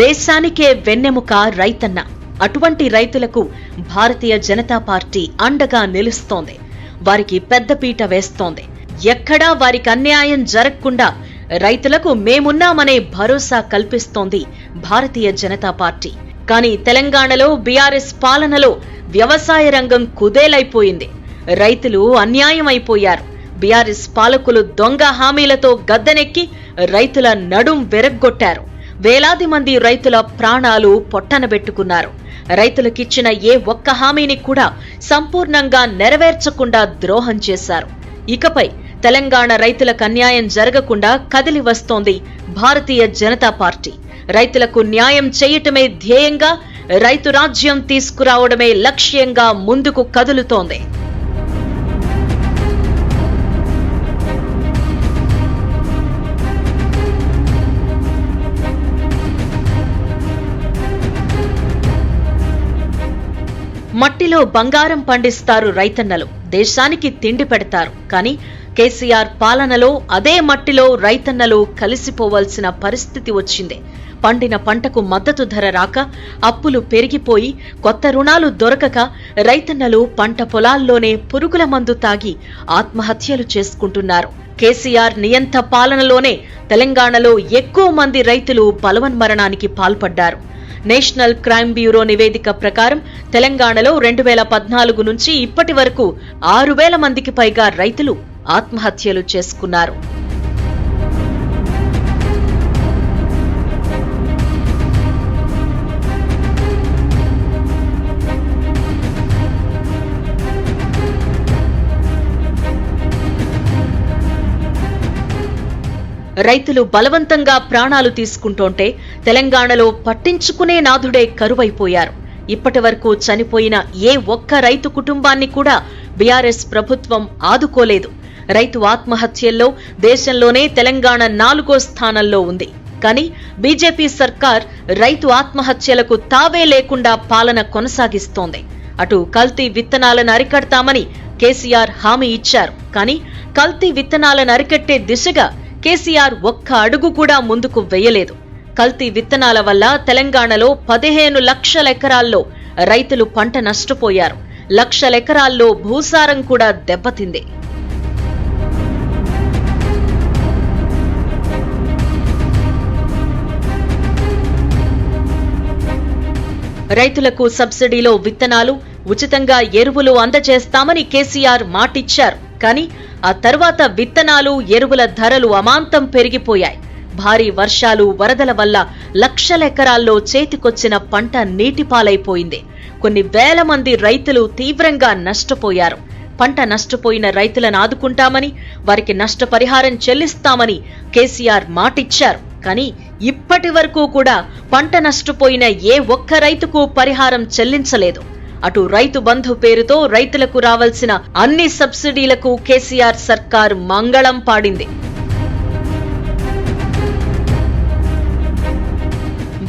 దేశానికే వెన్నెముక రైతన్న. అటువంటి రైతులకు భారతీయ జనతా పార్టీ అండగా నిలుస్తోంది. వారికి పెద్దపీట వేస్తోంది. ఎక్కడా వారికి అన్యాయం జరగకుండా రైతులకు మేమున్నామనే భరోసా కల్పిస్తోంది భారతీయ జనతా పార్టీ. కానీ తెలంగాణలో బీఆర్ఎస్ పాలనలో వ్యవసాయ రంగం కుదేలైపోయింది. రైతులు అన్యాయమైపోయారు. బీఆర్ఎస్ పాలకులు దొంగ హామీలతో గద్దెనెక్కి రైతుల నడుం వెరగ్గొట్టారు. వేలాది మంది రైతుల ప్రాణాలు పొట్టనబెట్టుకున్నారు రైతులకిచ్చిన ఏ ఒక్క హామీని కూడా సంపూర్ణంగా నెరవేర్చకుండా ద్రోహం చేశారు. ఇకపై తెలంగాణ రైతులకు అన్యాయం జరగకుండా కదిలి వస్తోంది భారతీయ జనతా పార్టీ. రైతులకు న్యాయం చేయటమే ధ్యేయంగా రైతు రాజ్యం తీసుకురావడమే లక్ష్యంగా ముందుకు కదులుతోంది. మట్టిలో బంగారం పండిస్తారు రైతన్నలు. దేశానికి తిండి పెడతారు. కానీ కేసీఆర్ పాలనలో అదే మట్టిలో రైతన్నలు కలిసిపోవాల్సిన పరిస్థితి వచ్చింది. పండిన పంటకు మద్దతు ధర రాక అప్పులు పెరిగిపోయి కొత్త రుణాలు దొరకక రైతన్నలు పంట పొలాల్లోనే పురుగుల మందు తాగి ఆత్మహత్యలు చేసుకుంటున్నారు. కేసీఆర్ నియంత పాలనలోనే తెలంగాణలో ఎక్కువ మంది రైతులు బలవన్మరణానికి పాల్పడ్డారు. నేషనల్ క్రైమ్ బ్యూరో నివేదిక ప్రకారం తెలంగాణలో రెండు వేల పద్నాలుగు నుంచి ఇప్పటి వరకు ఆరు వేల మందికి పైగా రైతులు ఆత్మహత్యలు చేసుకున్నారు. రైతులు బలవంతంగా ప్రాణాలు తీసుకుంటోంటే తెలంగాణలో పట్టించుకునే నాథుడే కరువైపోయారు. ఇప్పటి వరకు చనిపోయిన ఏ ఒక్క రైతు కుటుంబాన్ని కూడా బీఆర్ఎస్ ప్రభుత్వం ఆదుకోలేదు. రైతు ఆత్మహత్యల్లో దేశంలోనే తెలంగాణ నాలుగో స్థానంలో ఉంది. కానీ బీజేపీ సర్కార్ రైతు ఆత్మహత్యలకు తావే లేకుండా పాలన కొనసాగిస్తోంది. అటు కల్తీ విత్తనాలను అరికడతామని కేసీఆర్ హామీ ఇచ్చారు. కానీ కల్తీ విత్తనాలను అరికట్టే దిశగా కేసీఆర్ ఒక్క అడుగు కూడా ముందుకు వేయలేదు. కల్తీ విత్తనాల వల్ల తెలంగాణలో పదిహేను లక్షల ఎకరాల్లో రైతులు పంట నష్టపోయారు. లక్షల ఎకరాల్లో భూసారం కూడా దెబ్బతింది. రైతులకు సబ్సిడీలో విత్తనాలు ఉచితంగా ఎరువులు అందజేస్తామని కేసీఆర్ మాటిచ్చారు. కానీ ఆ తర్వాత విత్తనాలు ఎరువుల ధరలు అమాంతం పెరిగిపోయాయి. భారీ వర్షాలు వరదల వల్ల లక్షల ఎకరాల్లో చేతికొచ్చిన పంట నీటిపాలైపోయింది. కొన్ని వేల మంది రైతులు తీవ్రంగా నష్టపోయారు. పంట నష్టపోయిన రైతులను ఆదుకుంటామని వారికి నష్టపరిహారం చెల్లిస్తామని కేసీఆర్ మాటిచ్చారు. కానీ ఇప్పటి వరకు కూడా పంట నష్టపోయిన ఏ ఒక్క రైతుకు పరిహారం చెల్లించలేదు. అటు రైతు బంధు పేరుతో రైతులకు రావాల్సిన అన్ని సబ్సిడీలకు కేసీఆర్ సర్కార్ మంగళం పాడింది.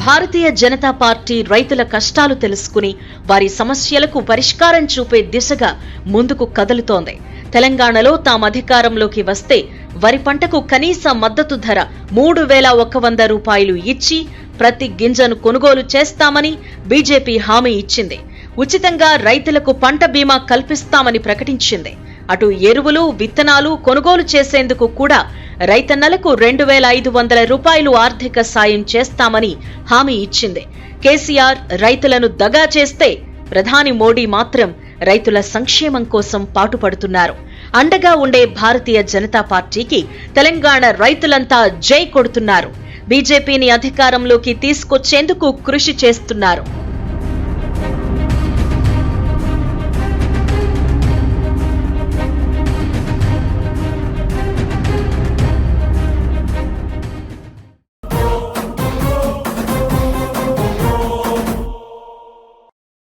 భారతీయ జనతా పార్టీ రైతుల కష్టాలు తెలుసుకుని వారి సమస్యలకు పరిష్కారం చూపే దిశగా ముందుకు కదులుతోంది. తెలంగాణలో తాము అధికారంలోకి వస్తే వరి పంటకు కనీస మద్దతు ధర మూడు వేల ఒక వంద రూపాయలు ఇచ్చి ప్రతి గింజను కొనుగోలు చేస్తామని బీజేపీ హామీ ఇచ్చింది. ఉచితంగా రైతులకు పంట బీమా కల్పిస్తామని ప్రకటించింది. అటు ఎరువులు విత్తనాలు కొనుగోలు చేసేందుకు కూడా రైతన్నలకు రెండు వేల ఐదు వందల రూపాయలు ఆర్థిక సాయం చేస్తామని హామీ ఇచ్చింది. కేసీఆర్ రైతులను దగా చేస్తే ప్రధాని మోడీ మాత్రం రైతుల సంక్షేమం కోసం పాటుపడుతున్నారు. అండగా ఉండే భారతీయ జనతా పార్టీకి తెలంగాణ రైతులంతా జై కొడుతున్నారు. బీజేపీని అధికారంలోకి తీసుకొచ్చేందుకు కృషి చేస్తున్నారు.